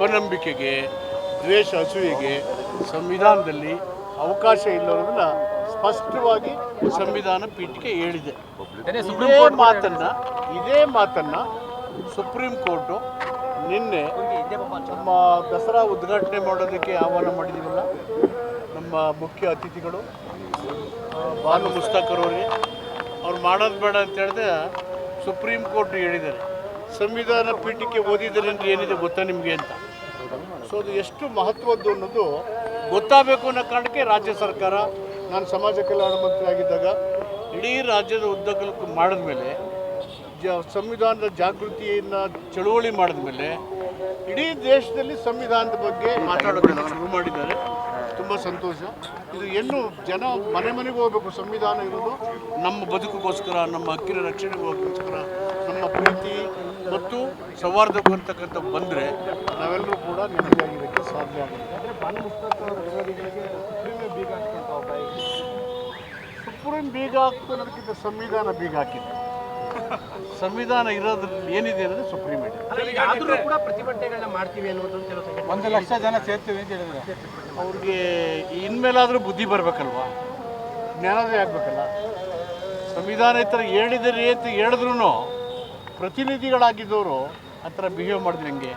ಅಪನಂಬಿಕೆಗೆ ದ್ವೇಷ ಹಸುವಿಗೆ ಸಂವಿಧಾನದಲ್ಲಿ ಅವಕಾಶ ಇಲ್ಲವನ್ನ ಸ್ಪಷ್ಟವಾಗಿ ಸಂವಿಧಾನ ಪೀಠಕ್ಕೆ ಹೇಳಿದೆ. ಇದೇ ಮಾತನ್ನ ಇದೇ ಮಾತನ್ನ ಸುಪ್ರೀಂ ಕೋರ್ಟು ನಿನ್ನೆ ನಮ್ಮ ದಸರಾ ಉದ್ಘಾಟನೆ ಮಾಡೋದಕ್ಕೆ ಆಹ್ವಾನ ಮಾಡಿದ್ದೀವಲ್ಲ ನಮ್ಮ ಮುಖ್ಯ ಅತಿಥಿಗಳು ಭಾನು ಬಾನು ಮುಸ್ತಾಕರ್ ಅವರಿಗೆ. ಅವ್ರು ಮಾಡೋದು ಬೇಡ ಅಂತ ಹೇಳಿದ್ರೆ ಸುಪ್ರೀಂ ಕೋರ್ಟ್ ಹೇಳಿದ್ದಾರೆ. ಸಂವಿಧಾನ ಪೀಠಕ್ಕೆ ಓದಿದ್ದಾರೆ ಅಂದ್ರೆ ಏನಿದೆ ಗೊತ್ತಾ ನಿಮಗೆ ಅಂತ? ಸೊ ಅದು ಎಷ್ಟು ಮಹತ್ವದ್ದು ಅನ್ನೋದು ಗೊತ್ತಾಗಬೇಕು ಅನ್ನೋ ಕಾರಣಕ್ಕೆ ರಾಜ್ಯ ಸರ್ಕಾರ, ನಾನು ಸಮಾಜ ಕಲ್ಯಾಣ ಮಂತ್ರಿ ಆಗಿದ್ದಾಗ ಇಡೀ ರಾಜ್ಯದ ಉದ್ದಗಲಕ್ಕೂ ಮಾಡಿದ್ಮೇಲೆ, ಜ, ಸಂವಿಧಾನದ ಜಾಗೃತಿಯನ್ನು ಚಳುವಳಿ ಮಾಡಿದ ಮೇಲೆ ಇಡೀ ದೇಶದಲ್ಲಿ ಸಂವಿಧಾನದ ಬಗ್ಗೆ ಮಾತಾಡೋದನ್ನು ಶುರು ಮಾಡಿದ್ದಾರೆ. ತುಂಬ ಸಂತೋಷ. ಇದು ಏನು ಜನ ಮನೆ ಮನೆಗೆ ಹೋಗಬೇಕು, ಸಂವಿಧಾನ ಇರೋದು ನಮ್ಮ ಬದುಕಿಗೋಸ್ಕರ, ನಮ್ಮ ಹಕ್ಕಿನ ರಕ್ಷಣೆಗೋಸ್ಕರ, ನಮ್ಮ ಪ್ರೀತಿ ಮತ್ತು ಸೌಹಾರ್ದ ಬರ್ತಕ್ಕಂಥ ಬಂದರೆ ನಾವೆಲ್ಲರೂ ಕೂಡ ನೆಮ್ಮದಿಯಾಗಿರೋಕ್ಕೆ ಸಾಧ್ಯ ಆಗುತ್ತೆ ಸುಪ್ರೀಂ ಬೀಗ ಹಾಕ್ತು ಅನ್ನೋದಕ್ಕಿಂತ ಸಂವಿಧಾನ ಬೀಗ ಹಾಕಿದೆ ಸಂವಿಧಾನ ಇರೋದ್ರಲ್ಲಿ ಏನಿದೆ ಅಂದರೆ ಸುಪ್ರೀಂ ಇದೆ. ಆದ್ರೂ ಕೂಡ ಪ್ರತಿಭಟನೆಗಳನ್ನ ಮಾಡ್ತೀವಿ ಅನ್ನೋದು ಕೆಲವು ಸಂಘಟನೆ ಒಂದು ಲಕ್ಷ ಜನ ಸೇರ್ತೀವಿ ಅಂತ ಹೇಳಿದ್ರೆ ಅವ್ರಿಗೆ ಇನ್ಮೇಲಾದರೂ ಬುದ್ಧಿ ಬರಬೇಕಲ್ವಾ? ಜ್ಞಾನೋದಯ ಆಗಬೇಕಲ್ಲ. ಸಂವಿಧಾನ ಈ ಥರ ಹೇಳಿದರೆ ಅಂತ ಹೇಳಿದ್ರು ಪ್ರತಿನಿಧಿಗಳಾಗಿದ್ದವರು ಆ ಬಿಹೇವ್ ಮಾಡಿದ್ರೆ ಹೆಂಗೆ